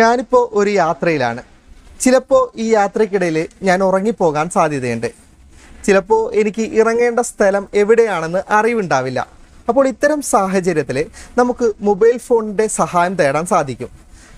ഞാനിപ്പോൾ ഒരു യാത്രയിലാണ്. ചിലപ്പോൾ ഈ യാത്രയ്ക്കിടയിൽ ഞാൻ ഉറങ്ങിപ്പോകാൻ സാധ്യതയുണ്ട്. ചിലപ്പോൾ എനിക്ക് ഇറങ്ങേണ്ട സ്ഥലം എവിടെയാണെന്ന് അറിവുണ്ടാവില്ല. അപ്പോൾ ഇത്തരം സാഹചര്യത്തിൽ നമുക്ക് മൊബൈൽ ഫോണിന്റെ സഹായം തേടാൻ സാധിക്കും.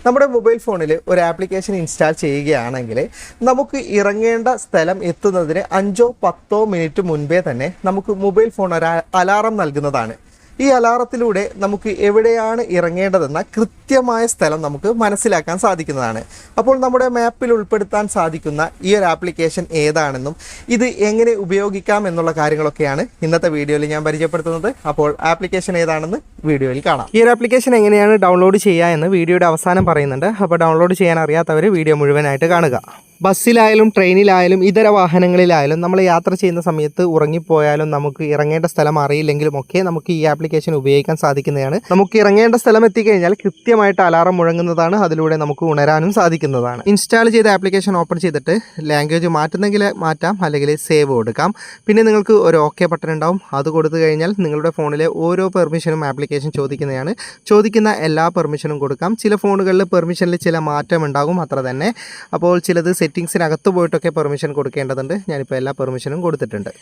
നമ്മുടെ മൊബൈൽ ഫോണിൽ ഒരു ആപ്ലിക്കേഷൻ ഇൻസ്റ്റാൾ ചെയ്യുകയാണെങ്കിൽ നമുക്ക് ഇറങ്ങേണ്ട സ്ഥലം എത്തുന്നതിന് അഞ്ചോ പത്തോ മിനിറ്റ് മുൻപേ തന്നെ നമുക്ക് മൊബൈൽ ഫോൺ ഒരു അലാറം നൽകുന്നതാണ്. ഈ അലാറത്തിലൂടെ നമുക്ക് എവിടെയാണ് ഇറങ്ങേണ്ടതെന്ന കൃത്യമായ സ്ഥലം നമുക്ക് മനസ്സിലാക്കാൻ സാധിക്കുന്നതാണ്. അപ്പോൾ നമ്മുടെ മാപ്പിൽ ഉൾപ്പെടുത്താൻ സാധിക്കുന്ന ഈ ഒരു ആപ്ലിക്കേഷൻ ഏതാണെന്നും ഇത് എങ്ങനെ ഉപയോഗിക്കാം എന്നുള്ള കാര്യങ്ങളൊക്കെയാണ് ഇന്നത്തെ വീഡിയോയിൽ ഞാൻ പരിചയപ്പെടുത്തുന്നത്. അപ്പോൾ ആപ്ലിക്കേഷൻ ഏതാണെന്ന് വീഡിയോയിൽ കാണാം. ഈ ഒരു ആപ്ലിക്കേഷൻ എങ്ങനെയാണ് ഡൗൺലോഡ് ചെയ്യുക എന്ന് വീഡിയോയുടെ അവസാനം പറയുന്നുണ്ട്. അപ്പോൾ ഡൗൺലോഡ് ചെയ്യാൻ അറിയാത്തവർ വീഡിയോ മുഴുവനായിട്ട് കാണുക. ബസ്സിലായാലും ട്രെയിനിലായാലും ഇതര വാഹനങ്ങളിലായാലും നമ്മൾ യാത്ര ചെയ്യുന്ന സമയത്ത് ഉറങ്ങിപ്പോയാലും നമുക്ക് ഇറങ്ങേണ്ട സ്ഥലം അറിയില്ലെങ്കിലും ഒക്കെ നമുക്ക് ഈ ആപ്ലിക്കേഷൻ ഉപയോഗിക്കാൻ സാധിക്കുന്നതാണ്. നമുക്ക് ഇറങ്ങേണ്ട സ്ഥലം എത്തിക്കഴിഞ്ഞാൽ കൃത്യമായിട്ട് അലാറം മുഴങ്ങുന്നതാണ്. അതിലൂടെ നമുക്ക് ഉണരാനും സാധിക്കുന്നതാണ്. ഇൻസ്റ്റാൾ ചെയ്ത ആപ്ലിക്കേഷൻ ഓപ്പൺ ചെയ്തിട്ട് ലാംഗ്വേജ് മാറ്റുന്നെങ്കിൽ മാറ്റാം. അല്ലെങ്കിൽ സേവ് കൊടുക്കാം. പിന്നെ നിങ്ങൾക്ക് ഒരു ഓക്കെ ബട്ടൺ ഉണ്ടാവും. അത് കൊടുത്തു കഴിഞ്ഞാൽ നിങ്ങളുടെ ഫോണിലെ ഓരോ പെർമിഷനും ആപ്ലിക്കേഷൻ ചോദിക്കുന്നതാണ്. ചോദിക്കുന്ന എല്ലാ പെർമിഷനും കൊടുക്കാം. ചില ഫോണുകളിൽ പെർമിഷനിൽ ചില മാറ്റം ഉണ്ടാകും. അത്ര തന്നെ. അപ്പോൾ ചിലത് സെറ്റിങ്സിനകത്ത് പോയിട്ടൊക്കെ പെർമിഷൻ കൊടുക്കേണ്ടതുണ്ട്. ഞാനിപ്പോൾ എല്ലാ പെർമിഷനും കൊടുത്തിട്ടുണ്ട്.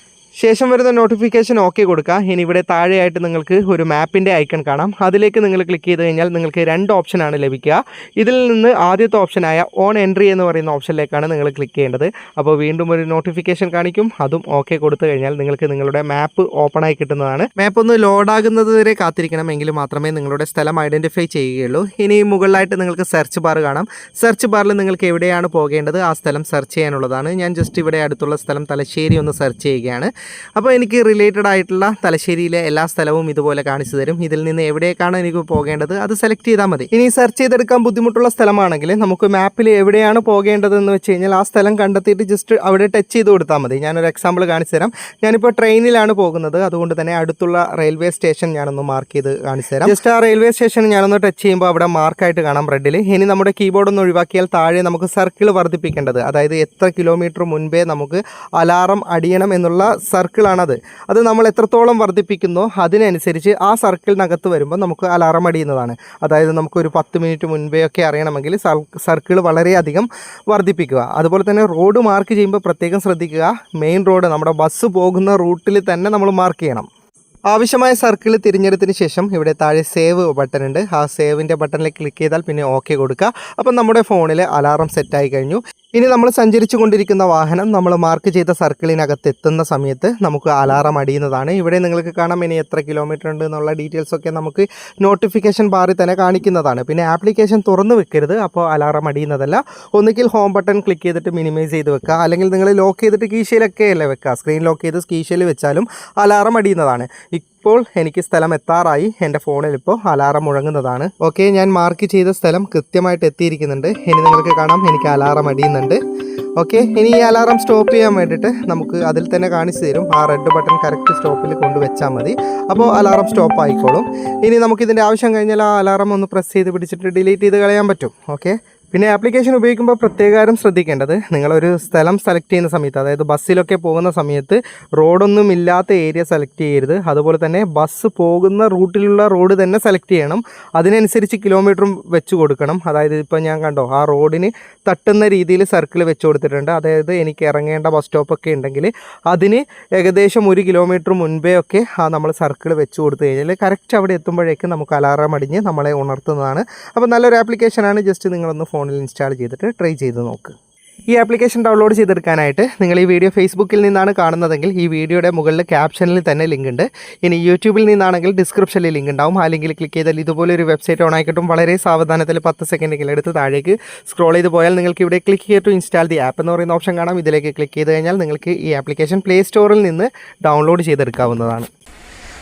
ശേഷം വരുന്ന നോട്ടിഫിക്കേഷൻ ഓക്കെ കൊടുക്കുക. ഇനി ഇവിടെ താഴെയായിട്ട് നിങ്ങൾക്ക് ഒരു മാപ്പിന്റെ ഐക്കൺ കാണാം. അതിലേക്ക് നിങ്ങൾ ക്ലിക്ക് ചെയ്ത് കഴിഞ്ഞാൽ നിങ്ങൾക്ക് രണ്ട് ഓപ്ഷനാണ് ലഭിക്കുക. ഇതിൽ നിന്ന് ആദ്യത്തെ ഓപ്ഷനായ ഓൺ എൻട്രി എന്ന് പറയുന്ന ഓപ്ഷനിലേക്കാണ് നിങ്ങൾ ക്ലിക്ക് ചെയ്യേണ്ടത്. അപ്പോൾ വീണ്ടും ഒരു നോട്ടിഫിക്കേഷൻ കാണിക്കും. അതും ഓക്കെ കൊടുത്തു കഴിഞ്ഞാൽ നിങ്ങൾക്ക് നിങ്ങളുടെ മാപ്പ് ഓപ്പൺ ആയി കിട്ടുന്നതാണ്. മാപ്പ് ഒന്ന് ലോഡാകുന്നത് വരെ കാത്തിരിക്കണം. എങ്കിൽ മാത്രമേ നിങ്ങളുടെ സ്ഥലം ഐഡന്റിഫൈ ചെയ്യുകയുള്ളൂ. ഇനി മുകളിലായിട്ട് നിങ്ങൾക്ക് സെർച്ച് ബാർ കാണാം. സെർച്ച് ബാറിൽ നിങ്ങൾക്ക് എവിടെയാണ് പോകേണ്ടത്? ആ സ്ഥലം സെർച്ച് ചെയ്യാനുള്ളതാണ്. ഞാൻ ജസ്റ്റ് ഇവിടെ അടുത്തുള്ള സ്ഥലം തലശ്ശേരി ഒന്ന് സെർച്ച് ചെയ്യുകയാണ്. അപ്പോൾ എനിക്ക് റിലേറ്റഡ് ആയിട്ടുള്ള തലശ്ശേരിയിലെ എല്ലാ സ്ഥലവും ഇതുപോലെ കാണിച്ചു തരും. ഇതിൽ നിന്ന് എവിടേക്കാണ് എനിക്ക് പോകേണ്ടത് അത് സെലക്ട് ചെയ്താൽ മതി. ഇനി സെർച്ച് ചെയ്തെടുക്കാൻ ബുദ്ധിമുട്ടുള്ള സ്ഥലമാണെങ്കിൽ നമുക്ക് മാപ്പിൽ എവിടെയാണ് പോകേണ്ടതെന്ന് വെച്ച് കഴിഞ്ഞാൽ ആ സ്ഥലം കണ്ടെത്തിയിട്ട് ജസ്റ്റ് അവിടെ ടച്ച് ചെയ്ത് കൊടുത്താൽ മതി. ഞാനൊരു എക്സാമ്പിൾ കാണിച്ചു തരാം. ഞാനിപ്പോൾ ട്രെയിനിലാണ് പോകുന്നത്. അതുകൊണ്ട് തന്നെ അടുത്തുള്ള റെയിൽവേ സ്റ്റേഷൻ ഞാനൊന്ന് മാർക്ക് ചെയ്ത് കാണിച്ചു തരാം. ജസ്റ്റ് ആ റെയിൽവേ സ്റ്റേഷൻ ഞാനൊന്ന് ടച്ച് ചെയ്യുമ്പോൾ അവിടെ മാർക്കായിട്ട് കാണാം റെഡിൽ ഇനി നമ്മുടെ കീബോർഡ് ഒന്ന് ഒഴിവാക്കിയാൽ താഴെ നമുക്ക് സർക്കിൾ വർദ്ധിപ്പിക്കേണ്ടത് അതായത് എത്ര കിലോമീറ്റർ മുൻപേ നമുക്ക് അലാറം അടിയണം എന്നുള്ള സർക്കിളാണത്. അത് നമ്മൾ എത്രത്തോളം വർദ്ധിപ്പിക്കുന്നോ അതിനനുസരിച്ച് ആ സർക്കിളിനകത്ത് വരുമ്പോൾ നമുക്ക് അലാറം അടിയുന്നതാണ്. അതായത് നമുക്കൊരു പത്ത് മിനിറ്റ് മുൻപേ ഒക്കെ അറിയണമെങ്കിൽ സർക്കിൾ വളരെയധികം വർദ്ധിപ്പിക്കുക. അതുപോലെ തന്നെ റോഡ് മാർക്ക് ചെയ്യുമ്പോൾ പ്രത്യേകം ശ്രദ്ധിക്കുക. മെയിൻ റോഡ് നമ്മുടെ ബസ് പോകുന്ന റൂട്ടിൽ തന്നെ നമ്മൾ മാർക്ക് ചെയ്യണം. ആവശ്യമായ സർക്കിൾ തിരഞ്ഞെടുത്തതിന് ശേഷം ഇവിടെ താഴെ സേവ് ബട്ടൺ ഉണ്ട് ആ സേവിന്റെ ബട്ടണിൽ ക്ലിക്ക് ചെയ്താൽ പിന്നെ ഓക്കെ കൊടുക്കുക. അപ്പം നമ്മുടെ ഫോണിൽ അലാറം സെറ്റായി കഴിഞ്ഞു. ഇനി നമ്മൾ സഞ്ചരിച്ചു കൊണ്ടിരിക്കുന്ന വാഹനം നമ്മൾ മാർക്ക് ചെയ്ത സർക്കിളിനകത്ത് എത്തുന്ന സമയത്ത് നമുക്ക് അലാറം അടിയുന്നതാണ്. ഇവിടെ നിങ്ങൾക്ക് കാണാം ഇനി എത്ര കിലോമീറ്റർ ഉണ്ട് എന്നുള്ള ഡീറ്റെയിൽസൊക്കെ നമുക്ക് നോട്ടിഫിക്കേഷൻ ബാറിൽ തന്നെ കാണിക്കുന്നതാണ്. പിന്നെ ആപ്ലിക്കേഷൻ തുറന്നു വെക്കരുത് അപ്പോൾ അലാറം അടിയുന്നതല്ല. ഒന്നുകിൽ ഹോം ബട്ടൺ ക്ലിക്ക് ചെയ്തിട്ട് മിനിമൈസ് ചെയ്ത് വെക്കുക. അല്ലെങ്കിൽ നിങ്ങൾ ലോക്ക് ചെയ്തിട്ട് കീശയിലൊക്കെ അല്ലേ വെക്കുക? സ്ക്രീൻ ലോക്ക് ചെയ്ത് കീശയിൽ വെച്ചാലും അലാറം അടിയുന്നതാണ്. ഇപ്പോൾ എനിക്ക് സ്ഥലം എത്താറായി. എന്റെ ഫോണിൽ ഇപ്പോൾ അലാറം മുഴങ്ങുന്നതാണ്. ഓക്കെ ഞാൻ മാർക്ക് ചെയ്ത സ്ഥലം കൃത്യമായിട്ട് എത്തിയിരിക്കുന്നുണ്ട്. ഇനി നിങ്ങൾക്ക് കാണാം എനിക്ക് അലാറം അടിയുന്നുണ്ട്. ഓക്കെ ഇനി ഈ അലാറം സ്റ്റോപ്പ് ചെയ്യാൻ വേണ്ടിയിട്ട് നമുക്ക് അതിൽ തന്നെ കാണിച്ചു തരും. ആ റെഡ് ബട്ടൺ കറക്റ്റ് സ്റ്റോപ്പിൽ കൊണ്ടുവച്ചാൽ മതി. അപ്പോൾ അലാറം സ്റ്റോപ്പ് ആയിക്കോളും. ഇനി നമുക്കിതിന്റെ ആവശ്യം കഴിഞ്ഞാൽ ആ അലാറം ഒന്ന് പ്രസ് ചെയ്ത് പിടിച്ചിട്ട് ഡിലീറ്റ് ചെയ്ത് കളയാൻ പറ്റും. ഓക്കെ പിന്നെ ആപ്ലിക്കേഷൻ ഉപയോഗിക്കുമ്പോൾ പ്രത്യേകം ശ്രദ്ധിക്കേണ്ടത് നിങ്ങളൊരു സ്ഥലം സെലക്ട് ചെയ്യുന്ന സമയത്ത് അതായത് ബസ്സിലൊക്കെ പോകുന്ന സമയത്ത് റോഡൊന്നും ഇല്ലാത്ത ഏരിയ സെലക്ട് ചെയ്യരുത്. അതുപോലെ തന്നെ ബസ് പോകുന്ന റൂട്ടിലുള്ള റോഡ് തന്നെ സെലക്ട് ചെയ്യണം. അതിനനുസരിച്ച് കിലോമീറ്ററും വെച്ച് കൊടുക്കണം. അതായത് ഇപ്പോൾ ഞാൻ കണ്ടോ ആ റോഡിന് തട്ടുന്ന രീതിയിൽ സർക്കിൾ വെച്ച് കൊടുത്തിട്ടുണ്ട്. അതായത് എനിക്ക് ഇറങ്ങേണ്ട ബസ് സ്റ്റോപ്പൊക്കെ ഉണ്ടെങ്കിൽ അതിന് ഏകദേശം ഒരു കിലോമീറ്റർ മുൻപേ ഒക്കെ ആ നമ്മൾ സർക്കിൾ വെച്ച് കൊടുത്തു കഴിഞ്ഞാൽ കറക്റ്റ് അവിടെ എത്തുമ്പോഴേക്കും നമുക്ക് അലാറം അടിഞ്ഞ് നമ്മളെ ഉണർത്തുന്നതാണ്. അപ്പോൾ നല്ലൊരു ആപ്ലിക്കേഷനാണ് ജസ്റ്റ് നിങ്ങളൊന്ന് ഫോണിൽ ഇൻസ്റ്റാൾ ചെയ്തിട്ട് ട്രൈ ചെയ്ത് നോക്ക്. ഈ ആപ്ലിക്കേഷൻ ഡൗൺലോഡ് ചെയ്തെടുക്കാനായിട്ട് നിങ്ങൾ ഈ വീഡിയോ ഫേസ്ബുക്കിൽ നിന്നാണ് കാണുന്നതെങ്കിൽ ഈ വീഡിയോയുടെ മുകളിൽ ക്യാപ്ഷനിൽ തന്നെ ലിങ്ക് ഉണ്ട്. ഇനി യൂട്യൂബിൽ നിന്നാണെങ്കിൽ ഡിസ്ക്രിപ്ഷനിൽ ലിങ്ക് ഉണ്ടാവും. ആ ലിങ്കിൽ ക്ലിക്ക് ചെയ്താൽ ഇതുപോലെ ഒരു വെബ്സൈറ്റ് ഓൺ ആക്കിയിട്ടും വളരെ സാവധാനത്തിൽ പത്ത് സെക്കൻഡെങ്കിലും എടുത്ത് താഴേക്ക് സ്ക്രോൾ ചെയ്ത് പോയാൽ നിങ്ങൾക്ക് ഇവിടെ ക്ലിക്ക് ചെയ്ത് ടു ഇൻസ്റ്റാൾ ദി ആപ്പ് എന്ന് പറയുന്ന ഓപ്ഷൻ കാണാം. ഇതിലേക്ക് ക്ലിക്ക് ചെയ്ത് കഴിഞ്ഞാൽ നിങ്ങൾക്ക് ഈ ആപ്ലിക്കേഷൻ പ്ലേ സ്റ്റോറിൽ നിന്ന് ഡൗൺലോഡ് ചെയ്തെടുക്കാവുന്നതാണ്.